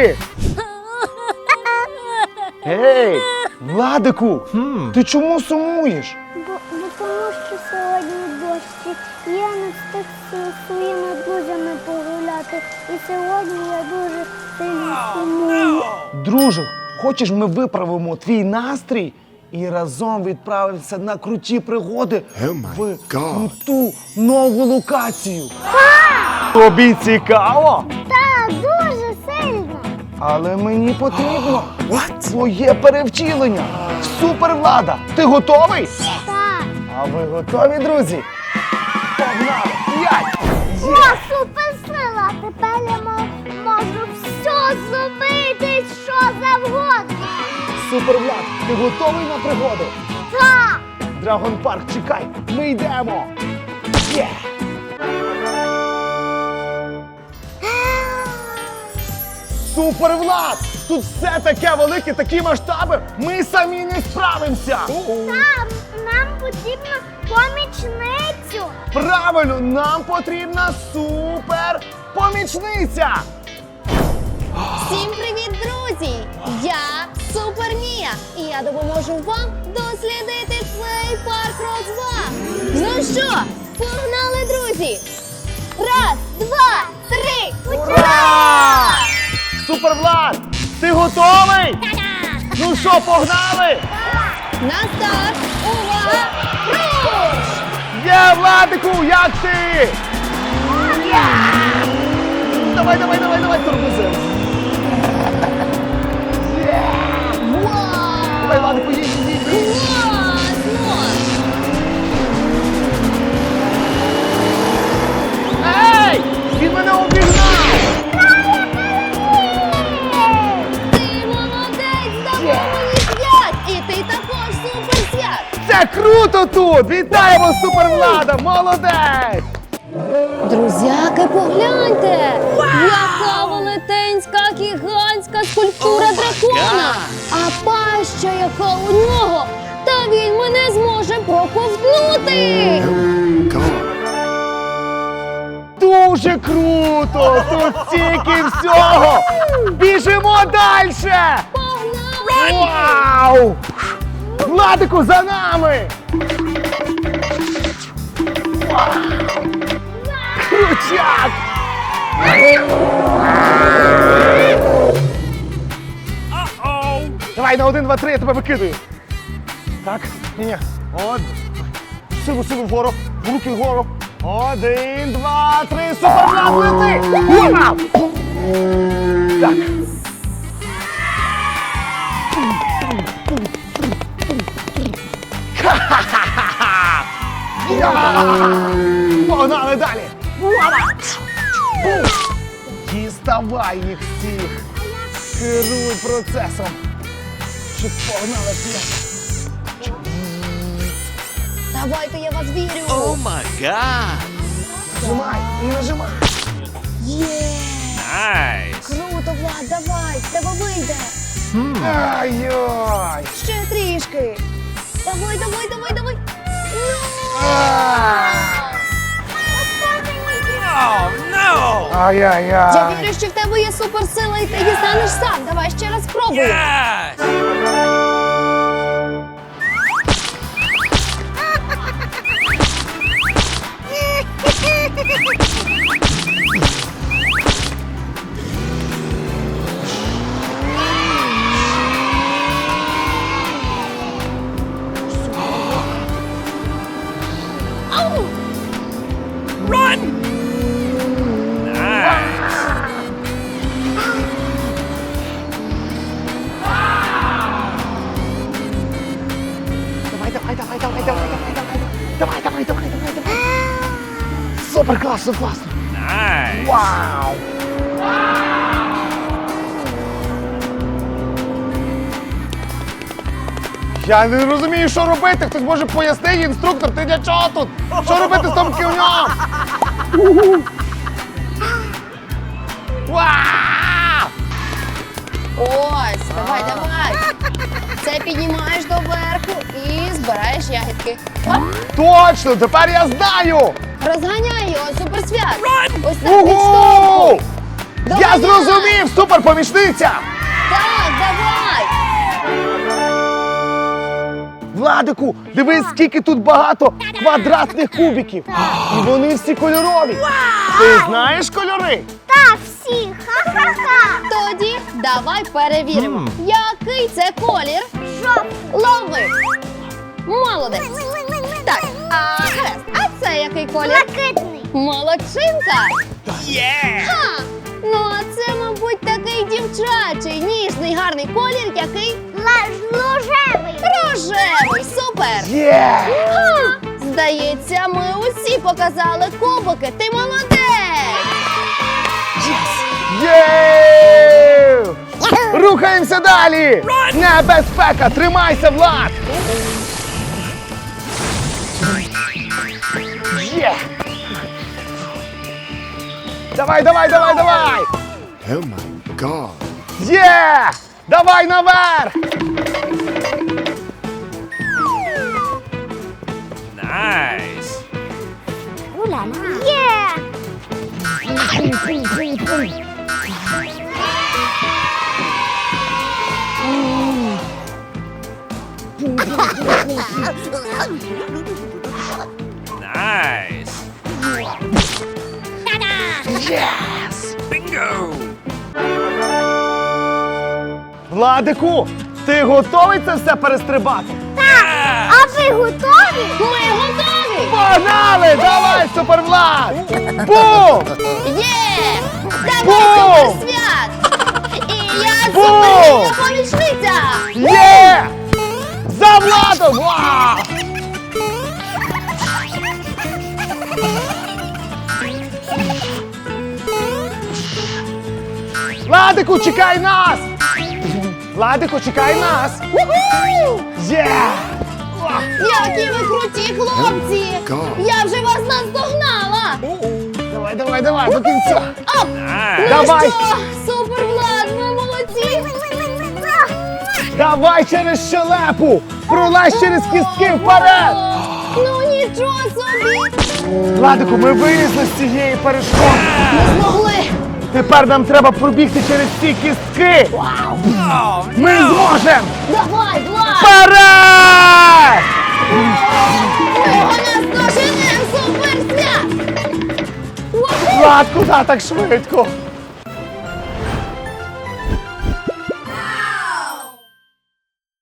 ти? Ей, Владику, ти чому сумуєш? Бо, бо тому що сьогодні дощ. і Я не встиг зі своїми друзями погуляти. І сьогодні я дуже сильно сумую. Друже, хочеш ми виправимо твій настрій і разом відправимося на круті пригоди Oh my в God. круту нову локацію. Тобі цікаво, сильно. Але мені потрібно What? твоє перевтілення. Супервлада, ти готовий? Так. А ви готові, друзі? Погнали! П'ять! О, суперсила! Тепер я мо- можу все зробити, що завгодно. Супервлад, ти готовий на пригоду? Так. Драгон Парк, чекай, ми йдемо! Є! Супервлад! Тут все таке велике, такі масштаби, ми самі не справимося! Там нам потрібна помічницю. Правильно, нам потрібна супер помічниця! Всім привіт, друзі! Я Супермія, і я допоможу вам дослідити цей парк розваг. Ну що, погнали, друзі! Раз, два, три! Ура! Супервлад! Ти готовий? Ну що, погнали? На старт! Увага! Руш! Є, Владику, як ти? Давай, давай, давай, давай, тормозимо. Круто тут! Вітаємо супервлада! Молодець! Друзяки, погляньте! Яка велетенська гігантська скульптура дракона! А паща, яка у нього! Та він мене зможе проковтнути! Дуже круто! Тут стільки всього! Біжимо далі! Погнали! Вау! Владику, за нами! Крутяк! Давай на один, два, три, я тебе викидаю. Так, ні. От. Силу, силу вгору, руки вгору. Один, два, три, суперман лети! Так. Погнали далі! Діставай їх всіх! Керуй процесом! Щоб погнали всіх! Давайте я вас вірю! Oh my god! Нажимай і нажимай! Є! Nice! Круто, Влад, давай! в Тебе вийде! Ай-яй! Ще трішки! Давай, давай, давай, давай! Я вірю, що в тебе є суперсила і ти дістанеш сам. Давай ще раз спробуй. Супер класно, класно. Nice! Вау! Я не розумію, що робити. Хтось може пояснити, інструктор, ти для чого тут? Що робити з тим ківнем? Вау! Ось, давай, давай. Це піднімаєш доверху і збираєш ягідки. Оп, Точно, тепер я знаю! Розганяй його, суперсвят. Ось так Угу! підштовхуй. Я зрозумів, суперпомічниця! Так, давай! Владику, дивись, скільки тут багато квадратних кубиків. І вони всі кольорові. Ти знаєш кольори? Так, всі, ха-ха-ха. Тоді давай перевіримо, який це колір. Жовтий. Лови! Молодець! Так, який колір? Блакитний. Молодчинка! Yeah! Ха! Ну, а це, мабуть, такий дівчачий, ніжний, гарний колір, який Лужевий. рожевий. Супер! Є! Ха! Здається, ми усі показали кубики. Ти молодець! Є! Рухаємося далі! Небезпека! Тримайся, Влад! Є! Давай, давай, давай, давай! Oh my god. Є! Давай наверх! Nice! Є. Nice! Bingo! Владику, ти готовий це все перестрибати? Так! А ви готові? Ми готові! Погнали! Давай, супервлад! Бум! Є! Давай Бум! суперсвят! І я Бум! супервільна помічниця! Є! За владом! Вау! Владику, чекай нас! Владику, чекай нас! Є! Які ви круті хлопці! Я вже вас наздогнала! Давай, давай, давай, до кінця! Оп! Давай! Ну що, супер Влад, ви молодці! Давай через щелепу! Пролазь через кістки вперед! Ну нічого собі! Владику, ми вилізли з цієї перешкоди! Ми змогли! Тепер нам треба пробігти через ці кістки! Вау! Ми зможемо! Давай, Влад! Вперед! Його наздоженем, супер! Влад, куди так швидко?